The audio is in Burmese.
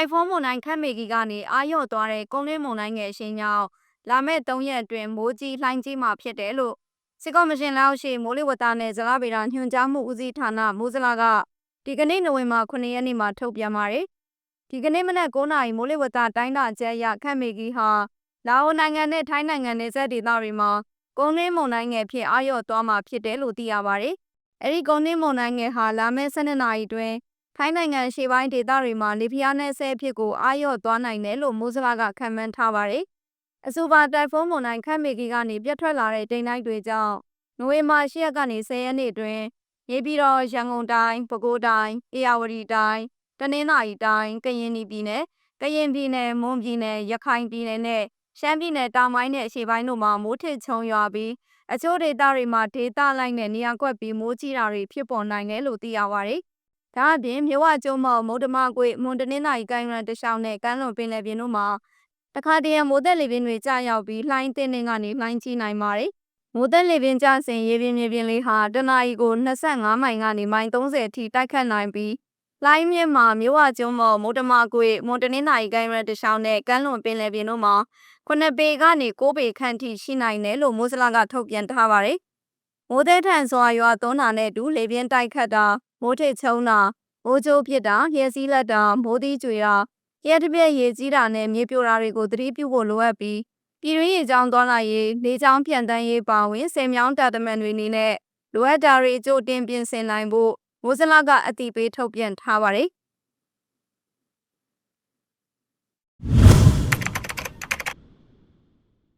တိုင်ဖွန်းမုန်တိုင်းခတ်မေကီကနေအာရော့သွားတဲ့ကုန်းလင်းမုန်တိုင်းငယ်အရှိန်ကြောင့်လာမယ့်3ရက်အတွင်းမိုးကြီးလှိုင်းကြီးမှာဖြစ်တယ်လို့စစ်ကော်မရှင်လက်အောက်ရှိမိုးလေဝသနဲ့ဇလဗေဒညွှန်ကြားမှုဦးစီးဌာနမိုးစလာကဒီကနေ့နိုဝင်ဘာ9ရက်နေ့မှာထုတ်ပြန်ပါတယ်။ဒီကနေ့မနက်9:00နာရီမိုးလေဝသတိုင်းတာကျဲအရခတ်မေကီဟာလာအိုနိုင်ငံနဲ့ထိုင်းနိုင်ငံနယ်စပ်ဒေသတွေမှာကုန်းလင်းမုန်တိုင်းငယ်ဖြစ်အာရော့သွားမှာဖြစ်တယ်လို့သိရပါတယ်။အဲဒီကုန်းလင်းမုန်တိုင်းငယ်ဟာလာမယ့်12နာရီအတွင်း ထိုင်းနိုင်ငံရှေ့ပိုင်းဒေသတွေမှာလေပြင်းနဲ့ဆဲအဖြစ်ကိုအာရော့သွားနိုင်တယ်လို့မိုးစလာကခန့်မှန်းထားပါတယ်။အဆိုပါတိုင်ဖုန်းမုန်တိုင်းခန့်မေကီကနေပြတ်ထွက်လာတဲ့တိမ်တိုက်တွေကြောင့်နိုဝင်ဘာ10ရက်ကနေ10ရက်နေ့အတွင်းနေပြည်တော်ရန်ကုန်တိုင်းပဲခူးတိုင်းအေရဝတီတိုင်းတနင်္သာရီတိုင်းကရင်ပြည်နယ်ကရင်ပြည်နယ်မွန်ပြည်နယ်ရခိုင်ပြည်နယ်နဲ့ရှမ်းပြည်နယ်တောင်ပိုင်းနဲ့အရှေ့ပိုင်းတို့မှာမိုးထစ်ချုံရွာပြီးအချို့ဒေသတွေမှာဒေသလိုက်နဲ့နေရာကွက်ပြီးမိုးကြီးတာတွေဖြစ်ပေါ်နိုင်တယ်လို့သိရပါတယ်။ ဒါအပြင်မြဝကျုံမော်မုဒ္ဓမကွေမွန်တနင်္သာရီကိုင်းရန်တလျှောက်နဲ့ကမ်းလွန်ပင်လယ်ပြင်တို့မှာတခါတရံမိုးသက်လေပြင်းတွေကြာရောက်ပြီးလှိုင်းတင်းတင်းကနေလှိုင်းကြီးနိုင်ပါတယ်။မိုးသက်လေပြင်းကျစဉ်ရေပြင်မြေပြင်လေးဟာတနအီကို25မိုင်ကနေမိုင်30အထိတိုက်ခတ်နိုင်ပြီးလိုင်းမြင့်မှာမြဝကျုံမော်မုဒ္ဓမကွေမွန်တနင်္သာရီကိုင်းရန်တလျှောက်နဲ့ကမ်းလွန်ပင်လယ်ပြင်တို့မှာ9ပေကနေ9ပေခန့်ထိရှိနိုင်တယ်လို့မိုးစလာကထုတ်ပြန်ထားပါတယ်။မိုးသည်ထန်စွာရွာသွန်းတာနဲ့အတူလေပြင်းတိုက်ခတ်တာ မိုးထစ်ချုံတာမိုးကြိုးဖြစ်တာရဲစည်းလက်တာမိုးသီးကြွေတာရဲတစ်ပြက်ရေကြီးတာနဲ့မြေပြိုတာတွေကိုသတိပြုဖို့လိုအပ်ပြီးပြည်တွင်းရေကြောင်းသွားလာရေးလေကြောင်းပြန်တန်းရေးပါဝင်စေမြောင်းတာတမန်တွေအနေနဲ့လိုအပ်တာတွေအကျိုးတင်ပြင်ဆင်နိုင်ဖို့မိုးစလာကအတိပေးထုတ်ပြန်ထားပါတယ်